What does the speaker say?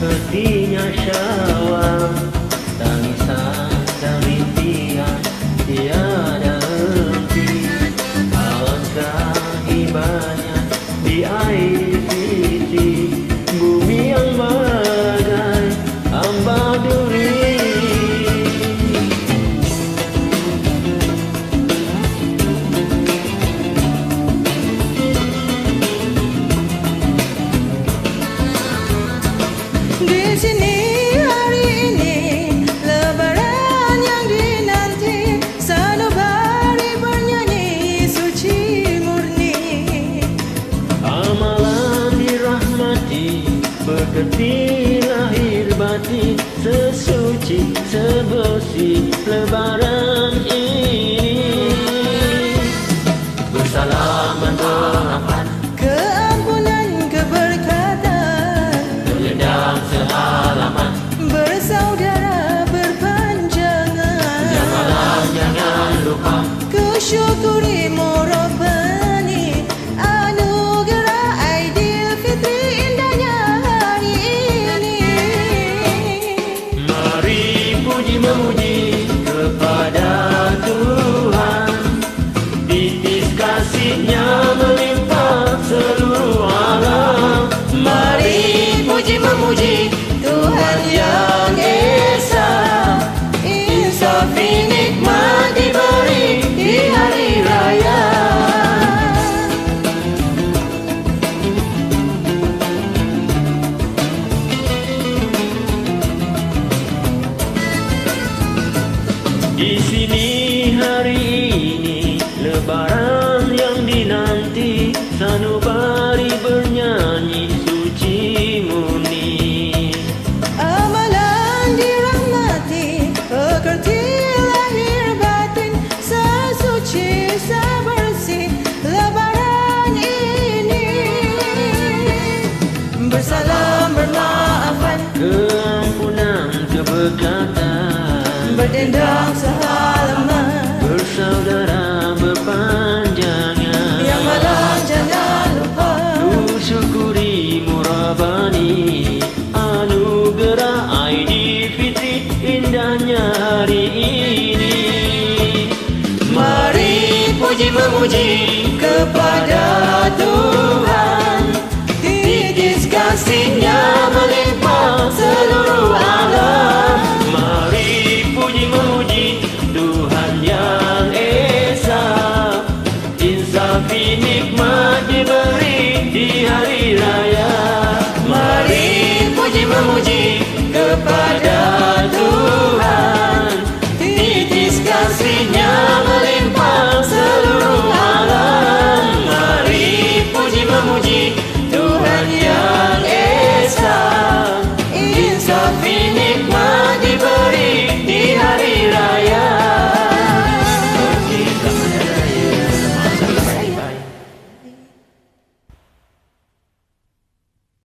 hatinya syawal Tangisan Berkerti lahir batin. Sesuci sebersih Lebaran ini Kusyukuri Morobani Anugerah Aidilfitri indahnya hari ini. Mari puji memuji kepada Tuhan. Titis kasihnya melimpah seluruh alam. Mari puji memuji Di sini memuji kepada Tuhan. Titis kasihnya melimpah seluruh alam. Mari puji memuji Tuhan yang Esa. Insafi nikmat diberi di hari raya. Mari puji memuji kepada